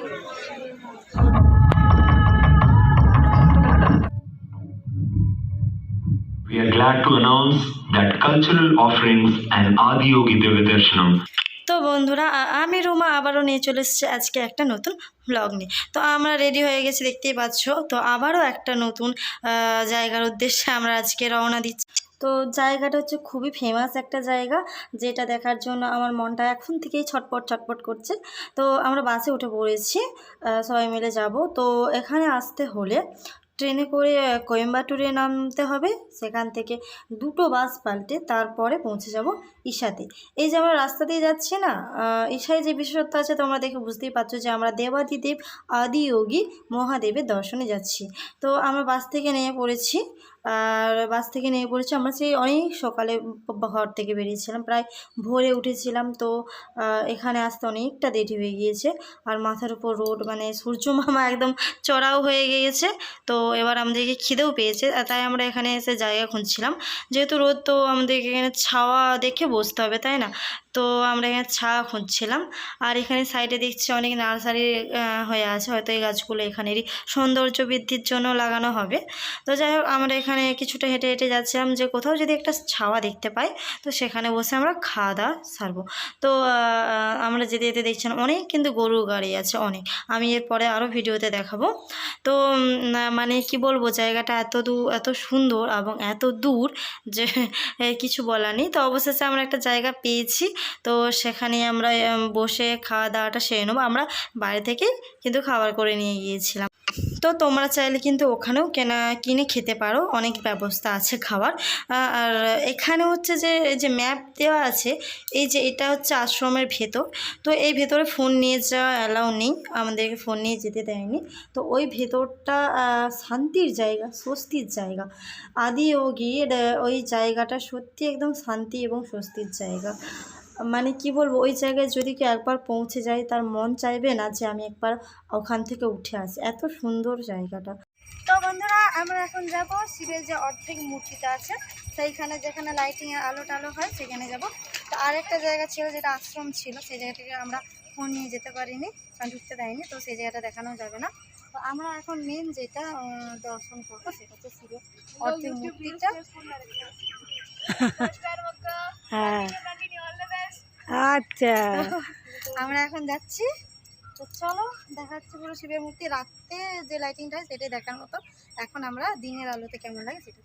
We are glad to announce that cultural offerings and Adiyogi Divyadarshanam তো বন্ধুরা আমি রুমা আবারও নিয়ে চলে এসেছি আজকে একটা নতুন ব্লগ নিয়ে। তো আমরা রেডি হয়ে গেছি, দেখতেই পাচ্ছ। তো আবারও একটা নতুন জায়গার উদ্দেশ্যে আমরা আজকে রওনা দিচ্ছি। তো জায়গাটা হচ্ছে খুবই ফেমাস একটা জায়গা, যেটা দেখার জন্য আমার মনটা এখন থেকেই ছটপট ছটপট করছে। তো আমরা বাসে উঠে পড়েছি সবাই মিলে যাব। তো এখানে আসতে হলে ট্রেনে করে কোয়েম্বাটুরে নামতে হবে, সেখান থেকে দুটো বাস পাল্টে তারপরে পৌঁছে যাব। ঈশাতে। এই যে আমরা রাস্তা দিয়ে যাচ্ছি না ঈশায় যে বিশেষত্ব আছে তোমরা দেখে বুঝতেই পারছ যে আমরা দেবাদিদেব আদিযোগী মহাদেবের দর্শনে যাচ্ছি। তো আমরা বাস থেকে নেমে পড়েছি, আর বাস থেকে নেমে পড়েছি আমরা সেই অনেক সকালে ঘর থেকে বেরিয়েছিলাম, প্রায় ভোরে উঠেছিলাম। তো এখানে আসতে অনেকটা দেরি হয়ে গিয়েছে, আর মাথার উপর রোড মানে সূর্য মামা একদম চড়াও হয়ে গিয়েছে। তো এবার আমাদেরকে খিদেও পেয়েছে তাই আমরা এখানে এসে জায়গা খুঁজছিলাম। যেহেতু রোদ, তো আমাদেরকে এখানে ছাওয়া দেখে বসতে হবে, তাই না? তো আমরা এখানে ছায়া খুঁজছিলাম, আর এখানে সাইডে দেখছি অনেক নার্সারি হয়ে আছে। হয়তো এই গাছগুলো এখানেরই সৌন্দর্য বৃদ্ধির জন্য লাগানো হবে। তো যাই হোক, আমরা এখানে কিছুটা হেঁটে হেঁটে যাচ্ছিলাম যে কোথাও যদি একটা ছাওয়া দেখতে পাই, তো সেখানে বসে আমরা খাওয়া দাওয়া সারবো। তো আমরা যেতে যেতে দেখছিলাম অনেক কিন্তু গরু গাড়ি আছে, অনেক। আমি এরপরে আরও ভিডিওতে দেখাবো। তো মানে কি বলব, জায়গাটা এত দূর এত সুন্দর এবং এত দূর যে কিছু বলার নেই। তো অবশেষে আমরা একটা জায়গা পেয়েছি। তো সেখানে আমরা বসে খাওয়া দাওয়াটা সেরে নেব। আমরা বাইরে থেকে কিন্তু খাবার করে নিয়ে গিয়েছিলাম। তো তোমরা চাইলে কিন্তু ওখানেও কেনা কিনে খেতে পারো। অনেক ব্যবস্থা আছে আ- আর এখানে হচ্ছে যে যে ম্যাপ দেওয়া আছে এই যে এটা হচ্ছে আশ্রমের ভেতর। তো এই ভেতরে ফোন নিয়ে যাওয়া অ্যালাউ নেই আমাদেরকে ফোন নিয়ে যেতে দেয়নি। তো ওই ভেতরটা শান্তির জায়গা স্বস্তির জায়গা। আদি যোগীর আহ, ওই জায়গাটা সত্যি একদম শান্তি এবং স্বস্তির জায়গা। মানে কি বলব ওই জায়গায় যদি কেউ একবার পৌঁছে যায় তার মন চাইবে না যে আমি একবার ওখান থেকে উঠে আসি। এত সুন্দর জায়গাটা। তো বন্ধুরা আমরা এখন যাব শিবের যে অর্ধেক মূর্তিটা আছে সেইখানে যেখানে লাইটিং এর আলো টালো হয় সেখানে যাব। তো আরেকটা জায়গা ছিল যেটা আশ্রম ছিল সেই জায়গাটাকে আমরা ফোন নিয়ে যেতে পারিনি কারণ ঢুকতে দেয়নি তো সেই জায়গাটা দেখানো যাবে না। তো আমরা এখন মেন যেটা দর্শন করব সেটা হচ্ছে শিবের অর্ধেক মূর্তিটা। হ্যাঁ। আচ্ছা। আমরা এখন যাচ্ছি। তো চলো দেখাচ্ছি পুরো শিবের মূর্তি। রাত্রে যে লাইটিংটা হয়, সেটাই দেখার মতো। এখন আমরা দিনের আলোতে কেমন লাগে সেটা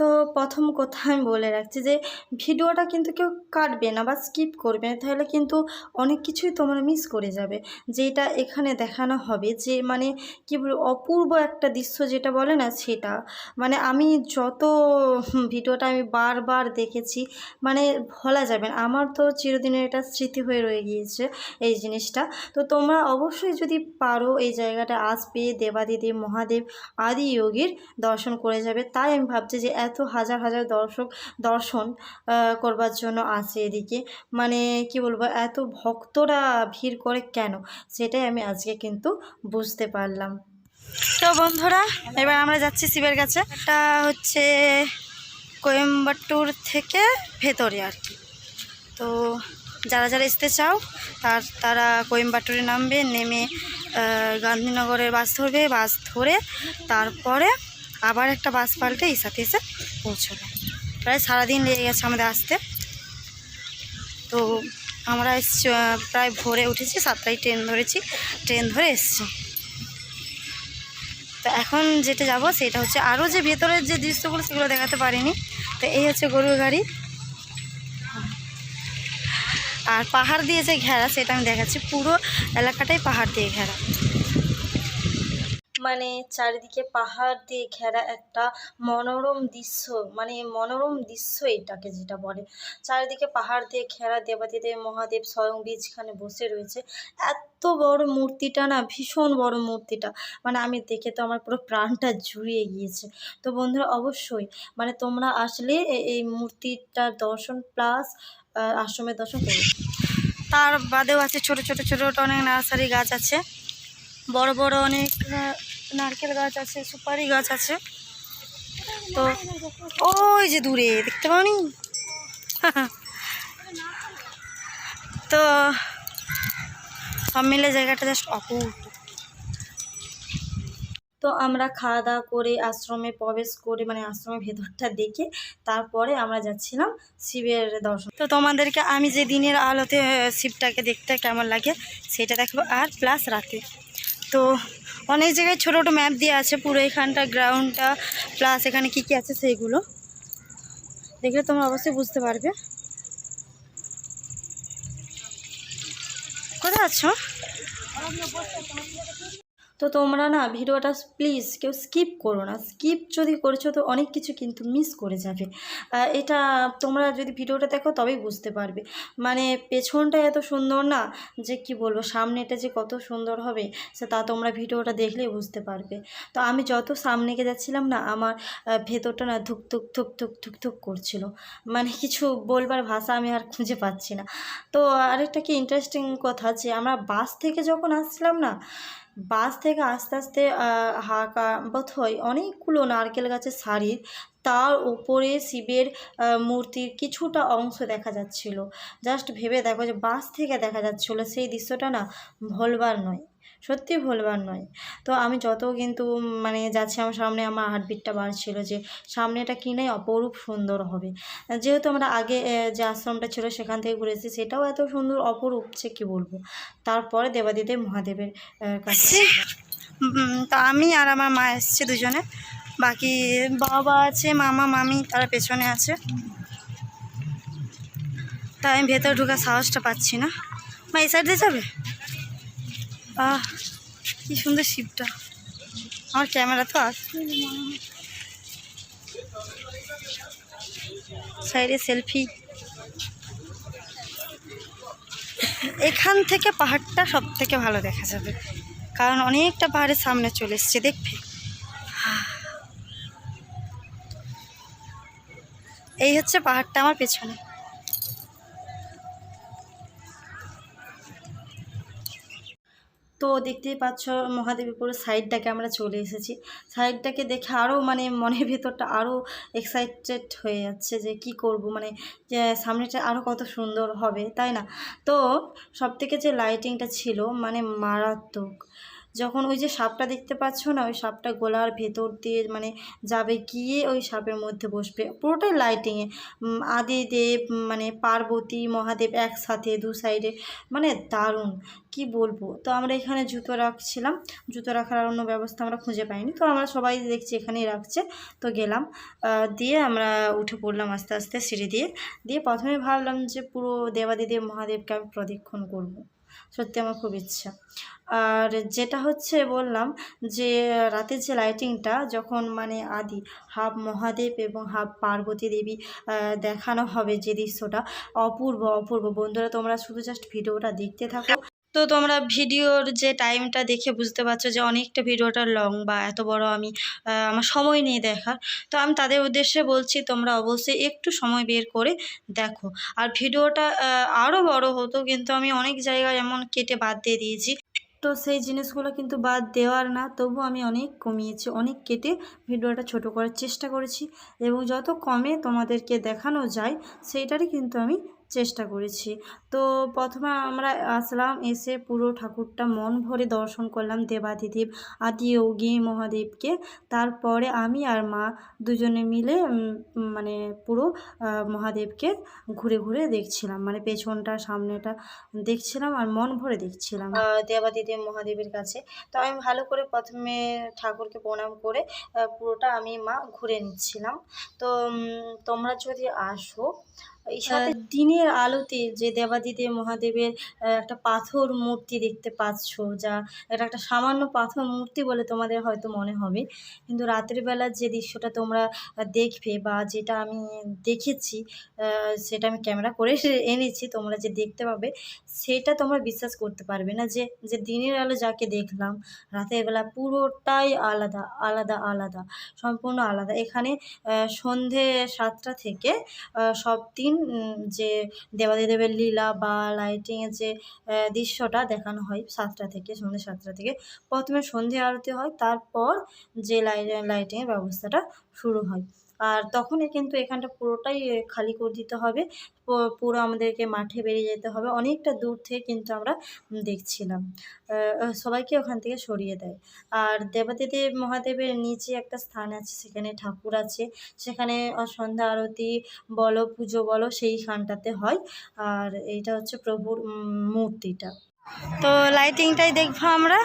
তো প্রথম কথা আমি বলে রাখছি যে, ভিডিওটা কিন্তু কেউ কাটবে না বা স্কিপ করবে না। তাহলে কিন্তু অনেক কিছুই তোমরা মিস করে যাবে। যেটা এখানে দেখানো হবে যে মানে কি বলব, অপূর্ব একটা দৃশ্য যেটা বলে না সেটা। মানে আমি যত ভিডিওটা আমি বারবার দেখেছি মানে ভোলা যাবে না। আমার তো চিরদিনের এটা স্মৃতি হয়ে রয়ে গিয়েছে এই জিনিসটা। তো তোমরা অবশ্যই যদি পারো এই জায়গাটা আসবে দেবাদিদেব, মহাদেব, আদি যোগীর দর্শন করে যাবে। তাই আমি ভাবছি যে এত হাজার হাজার দর্শক দর্শন করবার জন্য আছে এদিকে। মানে কি বলব, এত ভক্তরা ভিড় করে কেন? সেটাই আমি আজকে কিন্তু বুঝতে পারলাম। তো বন্ধুরা, এবার আমরা যাচ্ছি শিবের কাছে। এটা হচ্ছে কোয়েম্বাটুর থেকে ভেতরে আর কি। তো যারা যারা আসতে চাও, তার, তারা কোয়েম্বাটুরে নামবে, নেমে গান্ধীনগরের বাস ধরবে, বাস ধরে তারপরে আবার একটা বাস পাল্টে এই সাথে এসে পৌঁছবে প্রায় সারাদিন লেগে গেছে আমাদের আসতে। তো আমরা প্রায় ভোরে উঠেছি, সাতটায় ট্রেন ধরেছি, ট্রেন ধরে এসছি। তো এখন যেটা যাব সেটা হচ্ছে আরও যে ভেতরের যে দৃশ্যগুলো সেগুলো দেখাতে পারিনি। তো এই হচ্ছে গরুর গাড়ি। আর পাহাড় দিয়ে যে ঘেরা, সেটা আমি দেখাচ্ছি। পুরো এলাকাটাই পাহাড় দিয়ে ঘেরা। মানে চারিদিকে পাহাড় দিয়ে ঘেরা একটা মনোরম দৃশ্য মানে মনোরম দৃশ্য এটাকে যেটা বলে। চারিদিকে পাহাড় দিয়ে ঘেরা দেবাদিদেব মহাদেব স্বয়ং বীজখানে বসে রয়েছে। এত বড় মূর্তিটা না, ভীষণ বড় মূর্তিটা। মানে আমি দেখে তো আমার পুরো প্রাণটা জুড়িয়ে গিয়েছে। তো বন্ধুরা, অবশ্যই মানে তোমরা আসলে এই মূর্তিটার দর্শন প্লাস আশ্রমের দর্শন করবে তার বাদেও আছে ছোট ছোট ছোট অনেক নার্সারি গাছ আছে। বড় বড় অনেক নারকেল গাছ আছে, সুপারি গাছ আছে। তো, ওই যে দূরে, দেখতে পাওনি? তো, সব মিলে জায়গাটা জাস্ট অপূর্ব। তো আমরা খাওয়া দাওয়া করে আশ্রমে প্রবেশ করে মানে আশ্রমের ভেতরটা দেখে তারপরে আমরা যাচ্ছিলাম শিবের দর্শন। তো তোমাদেরকে আমি যে দিনের আলোতে শিবটাকে দেখতে কেমন লাগে সেটা দেখব আর প্লাস রাতে। তো অনেক জায়গায় ছোটো ছোটো ম্যাপ দিয়ে আছে পুরো এখানটা গ্রাউন্ডটা প্লাস এখানে কি কি আছে সেইগুলো। দেখলে তোমরা অবশ্যই বুঝতে পারবে। কোথায় আছো? তো তোমরা না ভিডিওটা প্লিজ কেউ স্কিপ করো না। স্কিপ যদি করেছ তো অনেক কিছু কিন্তু মিস করে যাবে। এটা তোমরা যদি ভিডিওটা দেখো তবেই বুঝতে পারবে। মানে পেছনটা এত সুন্দর না যে কি বলব, সামনেটা যে কত সুন্দর হবে, সে তা তোমরা ভিডিওটা দেখলেই বুঝতে পারবে। তো আমি যত সামনে যাচ্ছিলাম না, আমার ভেতরটা না ধুক ধুক ধুক ধুক ধুক ধুক করছিল। মানে কিছু বলবার ভাষা আমি আর খুঁজে পাচ্ছি না। তো আরেকটা কি ইন্টারেস্টিং কথা যে আমরা বাস থেকে যখন আসছিলাম না বাস থেকে আস্তে আস্তে হাকা হাঁকা বোধ হয় অনেকগুলো নারকেল গাছের শাড়ির তার উপরে শিবের মূর্তির কিছুটা অংশ দেখা যাচ্ছিল। জাস্ট ভেবে দেখো যে বাস থেকে দেখা যাচ্ছিল, সেই দৃশ্যটা না ভোলবার নয়। সত্যি ভোলবার নয়। তো আমি যত কিন্তু মানে যাচ্ছি, আমার সামনে আমার হার্টবিটটা বাড়ছিল যে, সামনেটা কিনে অপরূপ সুন্দর হবে। যেহেতু আমরা আগে যে আশ্রমটা ছিল সেখান থেকে ঘুরে এসেছি, সেটাও এত সুন্দর, অপরূপ সে কী বলব? তারপরে দেবাদিদেব মহাদেবের কাছে তা আমি আর আমার মা এসছে দুজনে। বাকি বাবা আছে, মামা, মামি তারা পেছনে আছে। তাই আমি ভেতরে ঢুকার সাহসটা পাচ্ছি না। মা এই সাইড যাবে? আহ, কি সুন্দর শিবটা আমার ক্যামেরা তো আসবে সাইডে সেলফি। এখান থেকে পাহাড়টা সব থেকে ভালো দেখা যাবে। কারণ অনেকটা পাহাড়ের সামনে চলে এসছে, দেখবে। এই হচ্ছে পাহাড়টা আমার পেছনে। তো দেখতেই পাচ্ছ মহাদেবের পুরো সাইডটাকে আমরা চলে এসেছি। সাইডটাকে দেখে আরও মানে মনের ভেতরটা আরও এক্সাইটেড হয়ে যাচ্ছে যে কি করব? মানে সামনেটা আরও কত সুন্দর হবে, তাই না? তো সব থেকে যে লাইটিংটা ছিল মানে মারাত্মক। যখন ওই যে সাপটা দেখতে পাচ্ছ না, ওই সাপটা গোলার ভেতর দিয়ে মানে যাবে গিয়ে ওই সাপের মধ্যে বসবে। পুরোটাই লাইটিংয়ে আদিদেব মানে পার্বতী, মহাদেব একসাথে দু সাইডে মানে দারুণ। কি বলব? তো আমরা এখানে জুতো রাখছিলাম। জুতো রাখার আর অন্য ব্যবস্থা আমরা খুঁজে পাইনি। তো আমরা সবাই দেখছি এখানেই রাখছে। তো গেলাম। দিয়ে আমরা উঠে পড়লাম আস্তে আস্তে সিঁড়ি দিয়ে। দিয়ে প্রথমে ভাবলাম যে পুরো দেবাদিদেব, মহাদেবকে আমি প্রদক্ষিণ করব। সত্যি আমার খুব ইচ্ছা। আর যেটা হচ্ছে বললাম যে, রাতের যে লাইটিংটা যখন মানে আদি হাফ মহাদেব এবং হাফ পার্বতী দেবী দেখানো হবে যে দৃশ্যটা, অপূর্ব অপূর্ব। বন্ধুরা, তোমরা শুধু জাস্ট ভিডিওটা দেখতে থাকো। তো তোমরা ভিডিওর যে টাইমটা দেখে বুঝতে পারছ যে অনেকটা ভিডিওটা লং বা এত বড় আমি আমার সময় নেই দেখার। তো আমি তাদের উদ্দেশ্যে বলছি, তোমরা অবশ্যই একটু সময় বের করে দেখো। আর ভিডিওটা আরও বড় হতো, কিন্তু আমি অনেক জায়গায় এমন কেটে বাদ দিয়ে দিয়েছি। তো সেই জিনিসগুলো কিন্তু বাদ দেওয়ার না, তবু আমি অনেক কমিয়েছি, অনেক কেটে ভিডিওটা ছোট করার চেষ্টা করেছি। এবং যত কমে তোমাদেরকে দেখানো যায়, সেইটারই কিন্তু আমি চেষ্টা করেছি। তো প্রথমে আমরা আসলাম, এসে পুরো ঠাকুরটা মন ভরে দর্শন করলাম দেবাদিদেব, আদি যোগী মহাদেবকে। তারপরে আমি আর মা দুজনে মিলে মানে পুরো মহাদেবকে ঘুরে ঘুরে দেখছিলাম। মানে পেছনটা, সামনেটা দেখছিলাম আর মন ভরে দেখছিলাম। দেবাদিদেব মহাদেবের কাছে। তো আমি ভালো করে প্রথমে ঠাকুরকে প্রণাম করে পুরোটা আমি মা ঘুরে নিচ্ছিলাম। তো তোমরা যদি আসো দিনের আলোতে যে দেবাদিদেব মহাদেবের একটা পাথর মূর্তি দেখতে পাচ্ছ যা এটা একটা সামান্য পাথর মূর্তি বলে তোমাদের হয়তো মনে হবে। কিন্তু রাতের বেলা যে দৃশ্যটা তোমরা দেখবে বা যেটা আমি দেখেছি সেটা আমি ক্যামেরা করে এনেছি তোমরা যে দেখতে পাবে সেটা তোমরা বিশ্বাস করতে পারবে না যে যে দিনের আলো যাকে দেখলাম রাতের বেলা পুরোটাই আলাদা আলাদা আলাদা সম্পূর্ণ আলাদা। এখানে সন্ধে সাতটা থেকে সব দিন যে দেবাদিদেবের লীলা বা লাইটিংয়ের যে দৃশ্যটা দেখানো হয় সাতটা থেকে সন্ধে সাতটা থেকে। প্রথমে সন্ধে আরতি হয়, তারপর যে লাই লাইটিংয়ের ব্যবস্থাটা শুরু হয়। আর তখনই কিন্তু এখানটা পুরোটাই খালি করে দিতে হবে। পুরো আমাদেরকে মাঠে বেরিয়ে যেতে হবে। অনেকটা দূর থেকে কিন্তু আমরা দেখছিলাম। সবাইকে ওখান থেকে সরিয়ে দেয়। আর দেবাদিদেব মহাদেবের নিচে একটা স্থান আছে, সেখানে ঠাকুর আছে। সেখানে সন্ধ্যা আরতি বলো, পুজো বলো সেইখানটাতে হয়। আর এইটা হচ্ছে প্রভুর মূর্তিটা। তো লাইটিংটাই দেখব আমরা।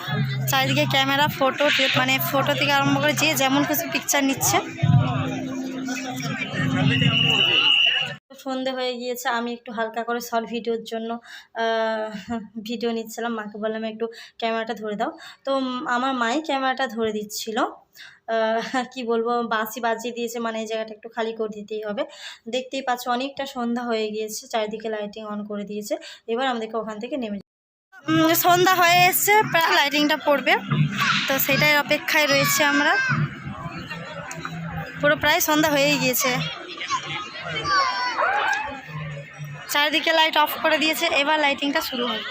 চারিদিকে ক্যামেরা ফটো মানে ফটো থেকে আরম্ভ করে যে যেমন কিছু পিকচার নিচ্ছে। সন্ধে হয়ে গিয়েছে, আমি একটু হালকা করে শর্ট ভিডিওর জন্য ভিডিও নিচ্ছিলাম। মাকে বললাম, একটু ক্যামেরাটা ধরে দাও। তো আমার মাই ক্যামেরাটা ধরে দিচ্ছিল। কি বলব, বাঁশি বাজিয়ে দিয়েছে মানে এই জায়গাটা একটু খালি করে দিতেই হবে। দেখতেই পাচ্ছ, অনেকটা সন্ধ্যা হয়ে গিয়েছে, চারিদিকে লাইটিং অন করে দিয়েছে। এবার আমাদেরকে ওখান থেকে নেমে সন্ধ্যা হয়ে এসছে, প্রায় লাইটিংটা পড়বে। তো সেটাই অপেক্ষায় রয়েছে আমরা। পুরো প্রায় সন্ধ্যা হয়েই গিয়েছে। চারিদিকে লাইট অফ করে দিয়েছে, এবার লাইটিংটা শুরু হবে।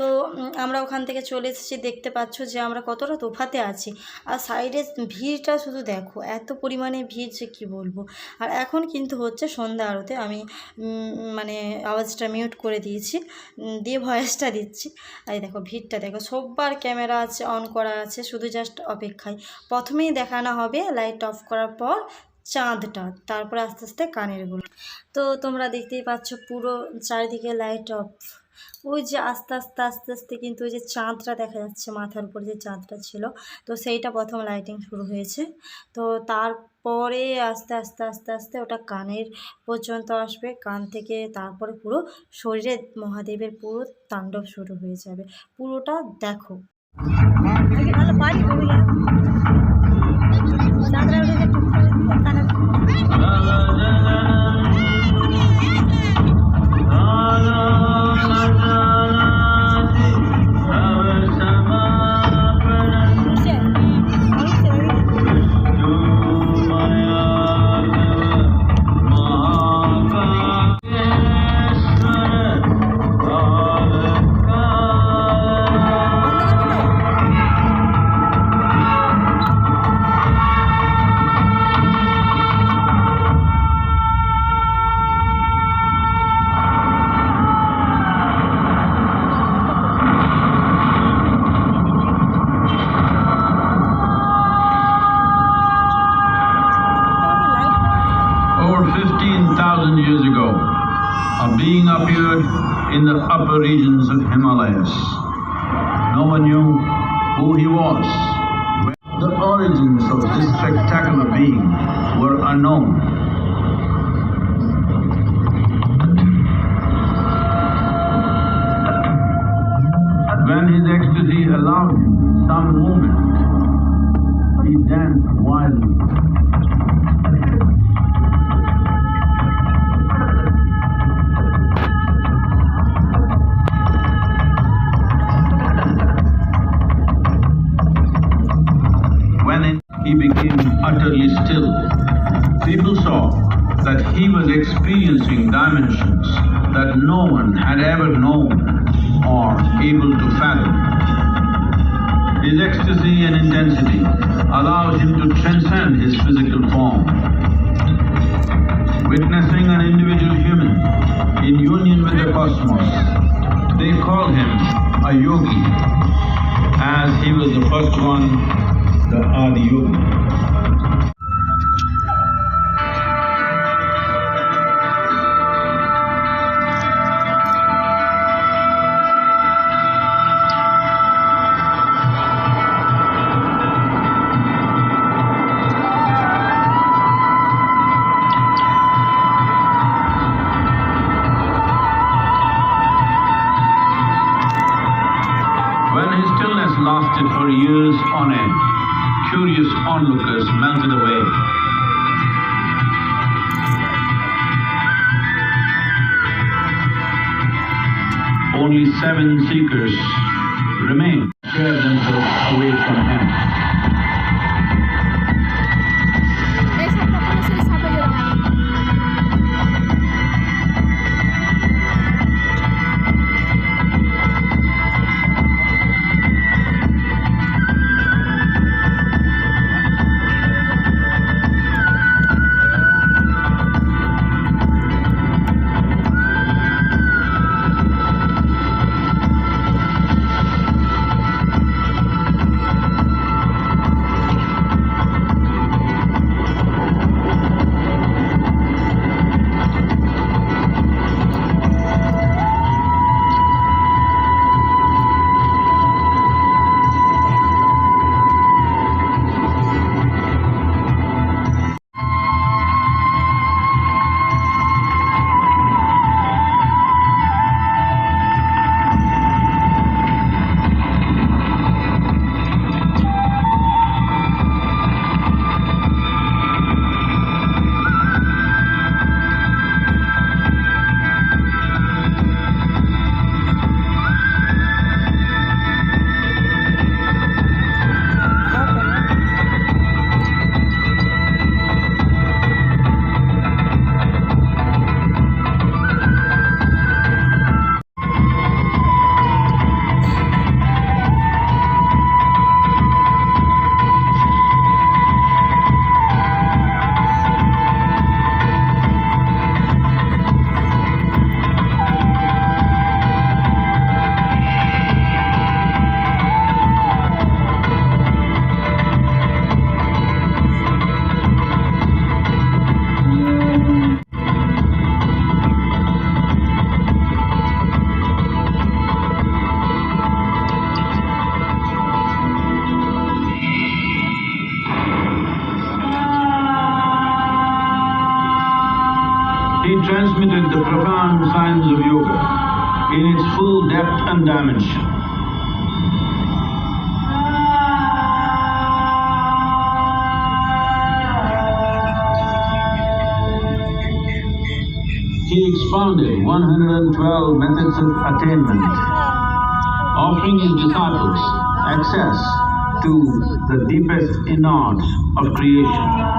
তো আমরা ওখান থেকে চলে এসেছি, দেখতে পাচ্ছ যে আমরা কতটা তোফাতে আছি। আর সাইডে ভিড়টা শুধু দেখো, এত পরিমাণে ভিড় যে কী বলব। আর এখন কিন্তু হচ্ছে সন্ধ্যা আরতে, আমি মানে আওয়াজটা মিউট করে দিয়েছি দিয়ে ভয়েসটা দিচ্ছি। এই দেখো ভিড়টা, দেখো সববার ক্যামেরা আছে অন করা আছে, শুধু জাস্ট অপেক্ষায়। প্রথমেই দেখানো হবে লাইট অফ করার পর চাঁদটা তারপরে আস্তে আস্তে কানেরগুলো। তো তোমরা দেখতেই পাচ্ছ পুরো চারিদিকে লাইট অফ ওই যে আস্তে আস্তে আস্তে আস্তে কিন্তু ওই যে চাঁদটা দেখা যাচ্ছে মাথার উপর যে চাঁদটা ছিল। তো সেইটা প্রথম লাইটিং শুরু হয়েছে। তো তারপরে আস্তে আস্তে আস্তে আস্তে ওটা কানের পর্যন্ত আসবে। কান থেকে তারপরে পুরো শরীরে মহাদেবের পুরো তাণ্ডব শুরু হয়ে যাবে। পুরোটা দেখো। ভালো পারি are known. Individual human in union with the cosmos, they call him a yogi, as he was the first one the Adi Yogi. Only seven seekers remain. tear themselves away from him. 112 methods of attainment, offering his disciples access to the deepest innards of creation.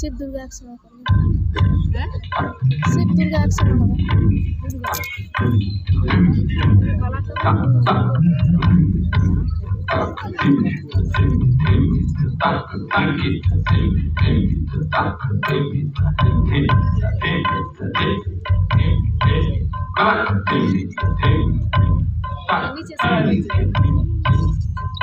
Shiv Durga अक्षर शिव दुर्गा अक्षर नीचे से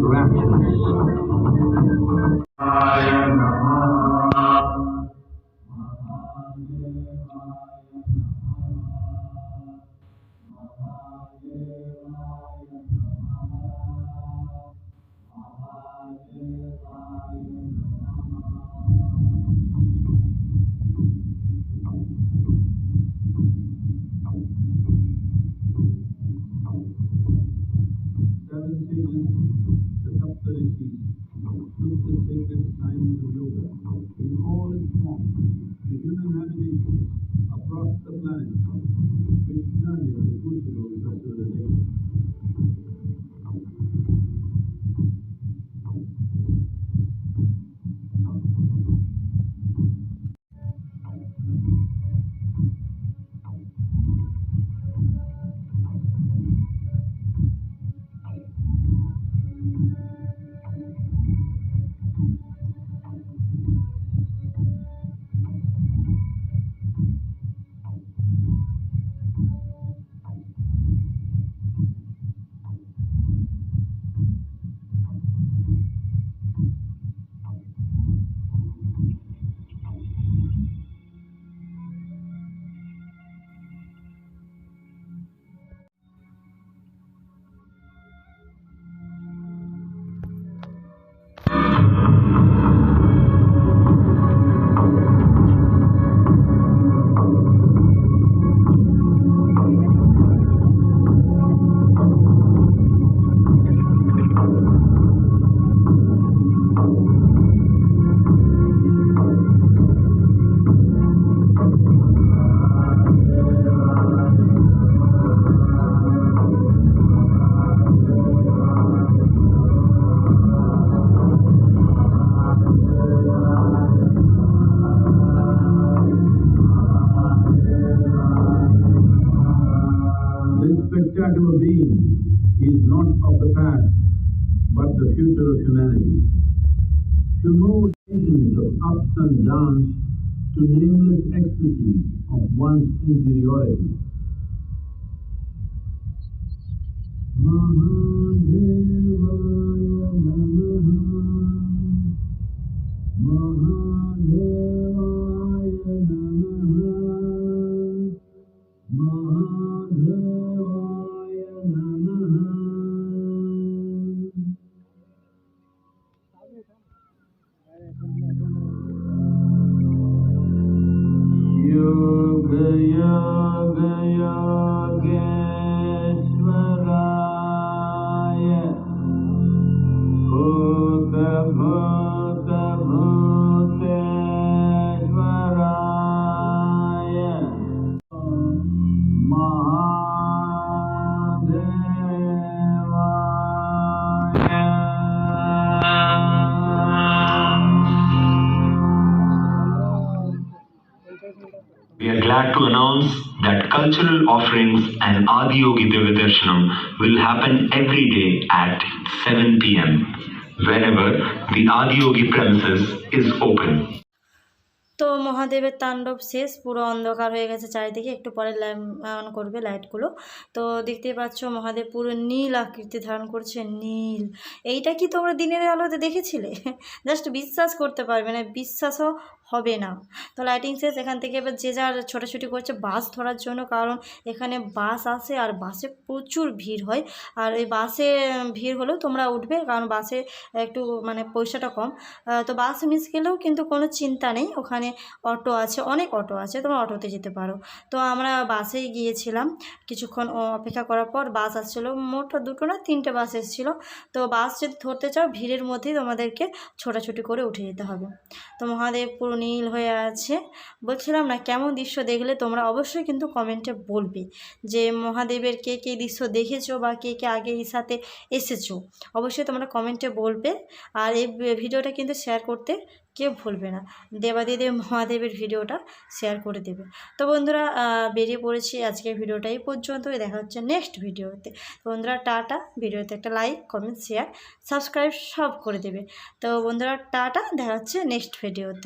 raptures ānāṁ glad to announce that cultural offerings and Adiyogi Dividarshanam will happen every day at 7 pm whenever the Adiyogi premises is open. তো মহাদেবের তাণ্ডব শেষ পুরো অন্ধকার হয়ে গেছে চারিদিকে একটু পরে অন করবে লাইটগুলো তো দেখতেই পাচ্ছ মহাদেব পুরো নীল আকৃতি ধারণ করছে নীল এইটা কি তোমরা দিনের আলোতে দেখেছিলে জাস্ট বিশ্বাস করতে পারবে না বিশ্বাসও হবে না। তো লাইটিং শেষ এখান থেকে এবার যে যার ছোটাছুটি করছে বাস ধরার জন্য, কারণ এখানে বাস আসে আর বাসে প্রচুর ভিড় হয়। আর এই বাসে ভিড় হলেও তোমরা উঠবে, কারণ বাসে একটু মানে পয়সাটা কম। তো বাস মিস গেলেও কিন্তু কোনো চিন্তা নেই, ওখানে অটো আছে, অনেক অটো আছে, তোমরা অটোতে যেতে পারো। তো আমরা বাসেই গিয়েছিলাম কিছুক্ষণ অপেক্ষা করার পর বাস আসছিল, মোট দুটো না তিনটে বাস এসেছিল। তো বাস যদি ধরতে চাও, ভিড়ের মধ্যেই তোমাদেরকে ছোটাছুটি করে উঠে যেতে হবে। তো মহাদেব পুরো নীল হয়ে আছে। বলছিলাম না, কেমন দৃশ্য দেখলে তোমরা অবশ্যই কিন্তু কমেন্টে বলবে যে মহাদেবের কে কে দৃশ্য দেখেছ বা কে কে আগে এই সাথে এসেছ। অবশ্যই তোমরা কমেন্টে বলবে। আর এই ভিডিওটা কিন্তু শেয়ার করতে কেউ ভুলবে না। দেবাদিদেব মহাদেবের ভিডিওটা শেয়ার করে দেবে। তো বন্ধুরা বেরিয়ে পড়েছি আজকের ভিডিওটা এই পর্যন্ত দেখা হচ্ছে নেক্সট ভিডিওতে। তো বন্ধুরা, টাটা। ভিডিওতে একটা লাইক কমেন্ট শেয়ার সাবস্ক্রাইব সব করে দেবে। তো বন্ধুরা, টাটা। দেখা হচ্ছে নেক্সট ভিডিওতে।